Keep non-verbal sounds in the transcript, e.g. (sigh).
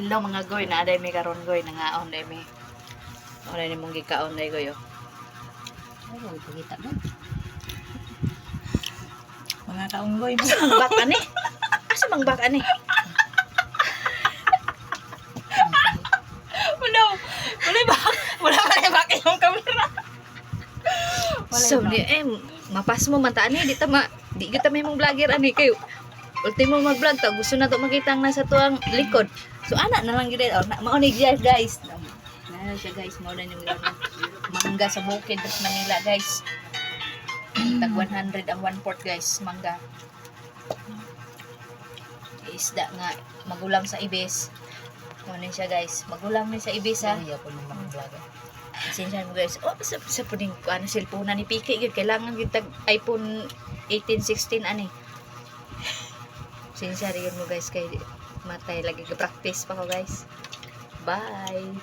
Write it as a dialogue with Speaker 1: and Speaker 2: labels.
Speaker 1: Hello mga goy, na aday mi karon goy, nangaon day mi. Wala ni mong gikaon day goy. oh.
Speaker 2: Ay, pagkita mo.
Speaker 3: Mga.
Speaker 1: Asa mang bak ani? Asa mang bak ani? (laughs)
Speaker 3: Wala. Wala ba? Wala ba na ba yung camera?
Speaker 1: So, di, eh, mapas mo man ta ani, di ta ma, di kita may mong vlogger ani kayo. Ultimo mag-vlog ta, gusto na to makita ang nasa tuang likod. So, ana na lang gid oh, na mao ni guys. Na siya guys, mao na ni mangga sa bukid sa Manila, guys. Tag 100 ang 1 port, guys, mangga. Isda nga magulang sa ibis. Mao na siya, guys. Magulang ni sa ibis ha.
Speaker 2: Ko ng mga vlog.
Speaker 1: Sinsan mo guys, oh, sa, sa puding ko, ano, cellphone na ni Piki, kailangan yung tag iPhone 18, 16, ani. Sinsan yun mo guys, kay matay lagi practice pa ko guys. Bye!